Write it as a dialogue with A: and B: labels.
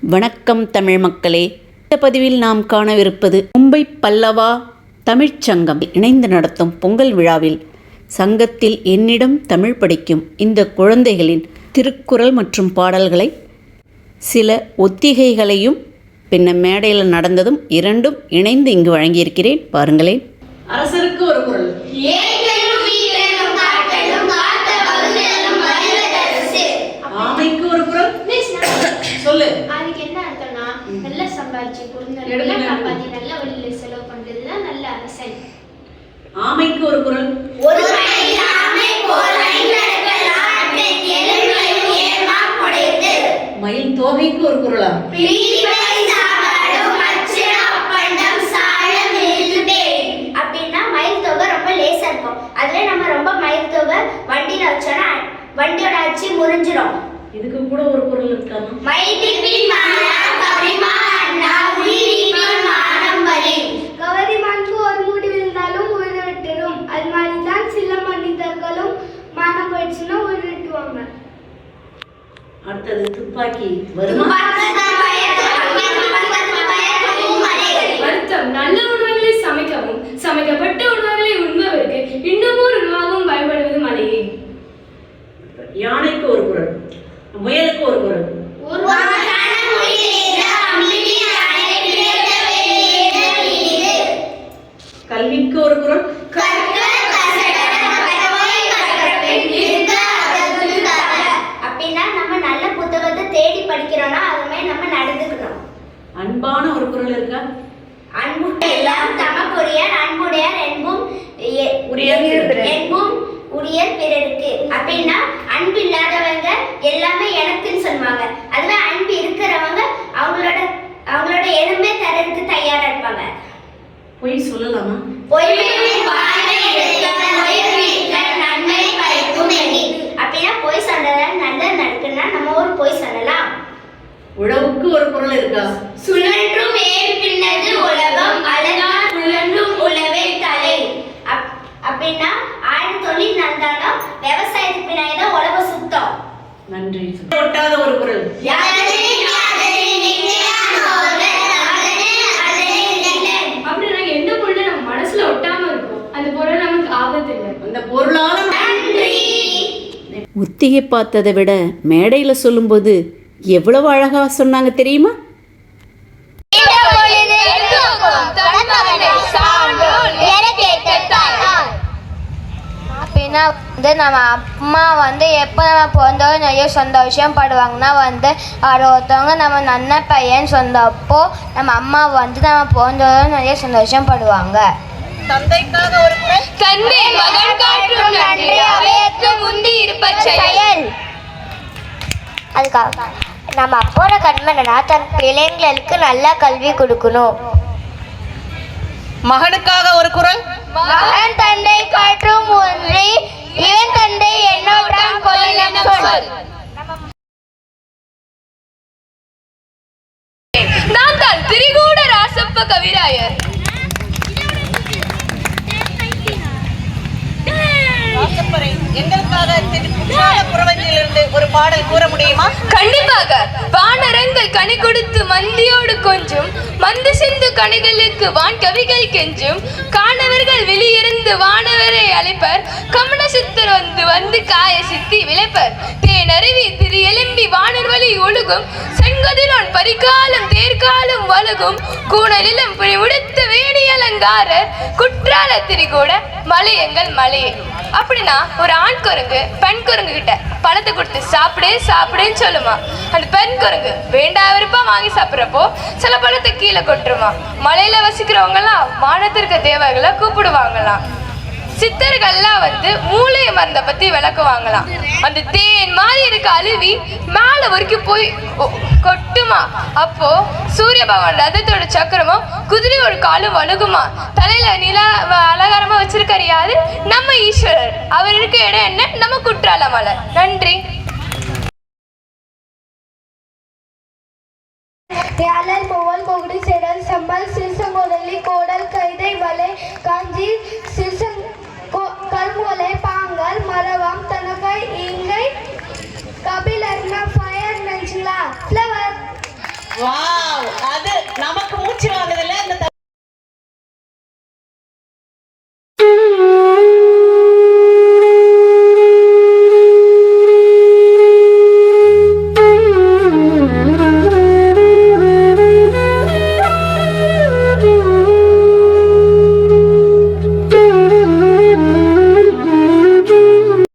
A: வணக்கம் தமிழ் மக்களே. இந்த பதிவில் நாம் காணவிருப்பது மும்பை பல்லவா தமிழ்ச் சங்கம் இணைந்து நடத்தும் பொங்கல் விழாவில் சங்கத்தில் என்னிடம் தமிழ் படிக்கும் இந்த குழந்தைகளின் திருக்குறள் மற்றும் பாடல்களை சில ஒத்திகைகளையும் பின்ன மேடையில் நடந்ததும் இரண்டும் இணைந்து இங்கு வழங்கியிருக்கிறேன். பாருங்களேன். அரசருக்கு ஒரு குரல்.
B: அதுக்கு என்ன அர்த்தம்னா நல்லா சம்பாதிச்சு குடும்பம் நல்லா. காப்பாத்தி நல்ல வழியில செலவு பண்றதுதான் நல்ல அரசன்.
A: ஆமைக்கு ஒரு குரல்.
C: ஒரு மயில்
A: தோகைக்கு ஒரு குரலா.
C: அப்படின்னா மயில் தொகை ரொம்ப லேசா இருக்கும். அதுல நம்ம ரொம்ப மயில் தொகை வண்டியில வச்சோம்னா வண்டியோட அச்சு முறிஞ்சிரும்.
A: இதுக்கு கூட ஒரு குரல் இருக்காமா?
B: கவரிமானுக்கு ஒரு மூடி விழுந்தாலும் உயிரை விட்டுடும் அது மாதிரி தான் சில மனிதர்களும் மானம் போயிடுச்சுன்னா உயிரை விட்டுவாங்க.
A: அடுத்தது துப்பாக்கி. வருமா? பொய் சொல்லலாமா?
C: பொய்மையிட்ட நன்மை பயக்கும். அப்படின்னா பொய் நடக்குன்னா நம்ம ஒரு பொய் சொல்லலாம்.
A: உழவுக்கு ஒரு குரல் இருக்கா?
C: சுழன்றும் ஏர் பின்னது உலகம் அதனால் உழன்றும் உழவே தலை. அப்- அப்படின்னா ஆயிரம் தொழில் நடந்தாலும் விவசாயத்துக்கு பின்னாடி தான் உலகம் சுத்தம்.
A: நன்றி. ஒட்டாத ஒத்திகை பார்த்ததை விட மேடையில் சொல்லும்போது எவ்வளவு அழகாக சொன்னாங்க தெரியுமா?
D: அப்படின்னா வந்து நம்ம அம்மா வந்து எப்போ நம்ம பிறந்தோம் நிறைய சந்தோஷம் படுவாங்கன்னா வந்து யாரோ ஒருத்தவங்க நம்ம நன்ன பையன் சொன்னப்போ நம்ம அம்மா வந்து நம்ம பிறந்தோம் நிறைய சந்தோஷம் படுவாங்க.
E: தந்தை மகன் காட்டும் நன்றி. அவையற்று முந்தி இருப்ப
D: செயல். அதுக்காக நம்ம அப்போட என்னன்னா தன் பிள்ளைங்களுக்கு நல்ல கல்வி கொடுக்கணும்.
F: மகனுக்காக ஒரு குரல்.
D: மகன் தந்தை காற்றும் ஒன்றி இவன் தந்தை என்னோட்டான் கொள்ளினம் சொல்.
E: நான் தான் திரிகூட ராசப்ப கவிராயர்.
F: வாசப்பறை எங்களுக்காக திரு ஒரு பாடல் கூற முடியுமா?
E: கண்டிப்பாக. வானரங்கள் கனி கொடுத்து மந்தியோடு கொஞ்சும் மந்து சிந்து கனிகளுக்கு வான் கவிகள் கெஞ்சும் காணவர்கள் வெளியிருந்து வானவரை அழைப்பர் கமன சித்தர் வந்து வந்து காய சித்தி விளைப்பர் தேனருவி திரு எலும்பி வானர் வழி ஒழுகும். செங்கதிரோன் பரிகாலம் தேர்காலம் வழுகும். கூணலிலும் புலி உடுத்த வேணி அலங்காரர். குற்றால திரிகூட மலையங்கள் மலையே. அப்படின்னா ஒரு ஆண் குரங்கு பெண் குரங்கு கிட்ட பழத்தை கொடுத்து சாப்பிடு சாப்பிடுன்னு சொல்லுமா. அந்த பெண் குரங்கு வேண்டா விருப்பா வாங்கி சாப்பிட்றப்போ சில பழத்தை கீழே கொட்டுருமா. மலையில வசிக்கிறவங்க எல்லாம் வானத்திற்கு தேவர்களை கூப்பிடுவாங்களாம். சித்தர்கள்லாம் வந்து மூளை மருந்தை பத்தி விளக்குவாங்களாம். அந்த தேன் மாதிரி இருக்க அழுவி மேல வரைக்கும் போய் கொட்டுமா? அப்போ சூரிய பகவான் ரதத்தோட சக்கரமும் குதிரையோட காலும் வழுகுமா? தலையில நிலா அலங்காரமா வச்சிருக்காரு யாரு? நம்ம ஈஸ்வரர். அவர் இருக்க இடம் என்ன? நம்ம குற்றால மலை நன்றி.
G: யாழல் மோவல் கொகுடி சேடல் செம்பல் சிறுசங்கோதலி கோடல் கைதை வலை காஞ்சி சிறுசங்க தாங்கொலை பாங்கல் மரவம் தனகை இங்கை கபிலர்னா ஃபயர் நினைச்சுங்களா ஃப்ளவர்
F: வாவ் அது நமக்கு மூச்சு வாங்க